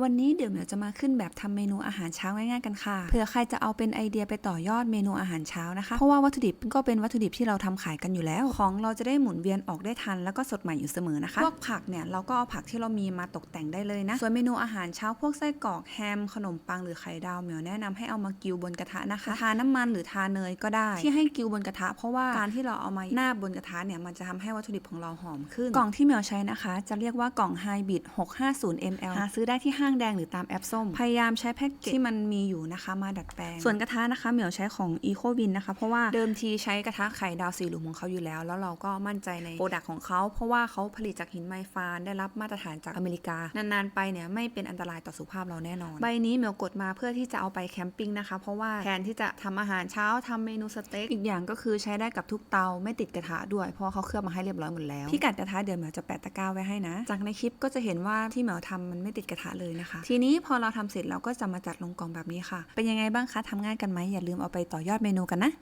วันนี้เดี๋ยวเหมียวจะมาขึ้นแบบทำเมนูอาหารเช้าง่ายๆกันค่ะเผื่อใครจะเอาเป็นไอเดียไปต่อยอดเมนูอาหารเช้านะคะ เพราะว่าวัตถุดิบก็เป็นวัตถุดิบที่เราทำขายกันอยู่แล้ว ของเราจะได้หมุนเวียนออกได้ทันแล้วก็สดใหม่อยู่เสมอนะคะ พวกผักเนี่ยเราก็เอาผักที่เรามีมาตกแต่งได้เลยนะ ส่วนเมนูอาหารเช้าพวกไส้กรอกแฮม ขนมปังหรือไข่ดาวเหมียวแนะนำให้เอามากิวบนกระทะนะคะ ทาน้ำมันหรือทาเนยก็ได้ ที่ให้กิวบนกระทะ เพราะว่าการที่เราเอามาหน้าบนกระทะเนี่ยมันจะทำให้วัตถุดิบของเราหอมขึ้น กล่องที่เหมียวใช้นะคะ จะเรียกว่ากล่องไฮบิด650 ml หาซื้อได้ที่ห้างแดงหรือตามแอปส้ม พยายามใช้แพ็กเกจที่มันมีอยู่นะคะมาดัดแปลง ส่วนกระทะนะคะเหมียวใช้ของ Eco Win นะคะ เพราะว่าเดิมทีใช้กระทะไข่ดาวสีหลุมของเขาอยู่แล้ว แล้วเราก็มั่นใจในโปรดักต์ของเขา เพราะว่าเขาผลิตจากหินไมฟานได้รับมาตรฐานจากอเมริกา นานๆไปเนี่ยไม่เป็นอันตรายต่อสุขภาพเราแน่นอน ใบนี้เหมียวกดมาเพื่อที่จะเอาไปแคมปิ้งนะคะ เพราะว่าแทนที่จะทำอาหารเช้าทำเมนูสเต็กอีกอย่างก็คือใช้ได้กับทุกเตาไม่ติดกระทะด้วยเพราะว่าเขาเคลือบมาให้เรียบร้อยหมดแล้วพิกัดกระทะเดี๋ยวเหมียวจะแปะตะกร้าไว้ให้นะ จากในคลิปก็จะเห็นว่าที่เหมียวทำมันไม่ติดกระทะเลยนะคะ ทีนี้พอเราทำเสร็จเราก็จะมาจัดลงกล่องแบบนี้ค่ะ เป็นยังไงบ้างคะทำง่ายกันไหมอย่าลืมเอาไปต่อยอดเมนูกันนะ